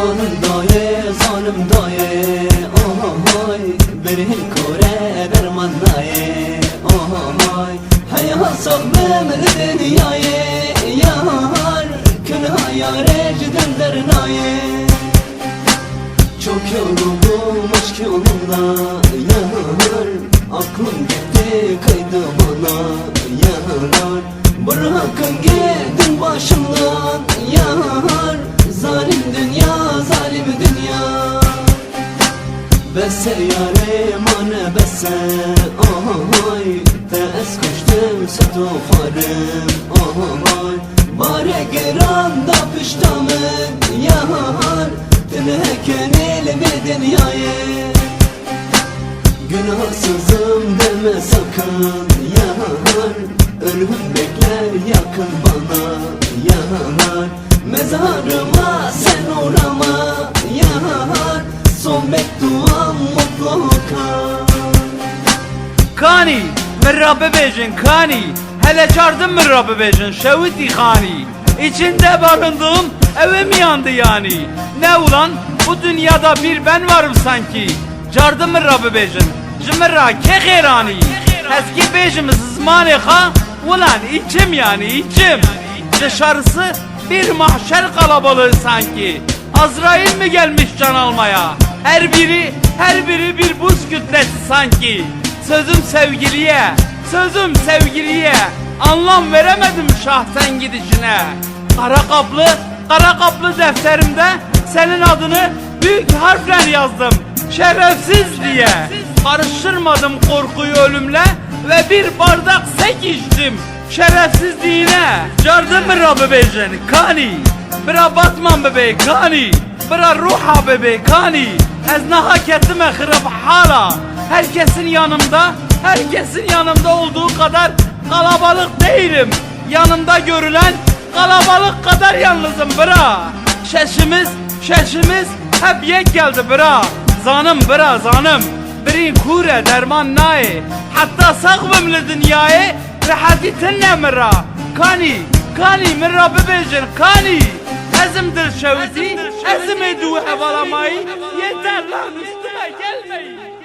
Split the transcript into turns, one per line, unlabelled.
Zalim daye, zalim daye. Ohoy Beni kore derman daye. Ohoy Hayat sokmam dünyayı. Yar Kül hayare cidden dernaye. Çok yoruldum aşk yolunda. Yar Aklım gitti kaydı bana. Yar Bırakın gidin başımdan Bese yare mane bese Ohoy Tez kuştum sütü farım Ohoy Bare giran da piştamın Yar Dinleken elimi dünyayı Günahsızım deme sakın Yar Ölüm bekler yakın bana Yar Mezarıma sen
Kani min ra bibêjin kanî hele çardım min ra bibêjin şewitî xanî İçinde barındığım eve mi yandı yani? Ne ulan bu dünyada bir ben varım sanki. Cardım min ra bibêjin ji min ra ke xêranî Heskî bêjim zizmanê xa ulan içim yani içim. Dışarısı bir mahşer kalabalığı sanki. Azrail mi gelmiş can almaya? Her biri her biri bir buz kütlesi sanki. Sözüm sevgiliye Sözüm sevgiliye. Anlam veremedim şahsen gidişine. Kara kaplı Kara kaplı defterimde Senin adını büyük harfle yazdım. Şerefsiz diye. Karıştırmadım korkuyu ölümle Ve bir bardak sek içtim. Şerefsizliğine Cardım mı Rabbi beycan Kani. Bira Batman bebeği Kani Bira ruha bebeği Kani Ez ne hak ettim ehrib hala Herkesin yanımda Herkesin yanımda olduğu kadar Kalabalık değilim. Yanımda görülen Kalabalık kadar yalnızım bira Şeşimiz Şeşimiz hep yek geldi bira Zanım bira zanım. Birin kure derman naye Hatta sakbım li dünyayı Rahati tinne mira Kani Kani mira bibejin Kani azimdir şevzi, azim ediyor havalamayı. Yeter lan üstüme gelmeyin.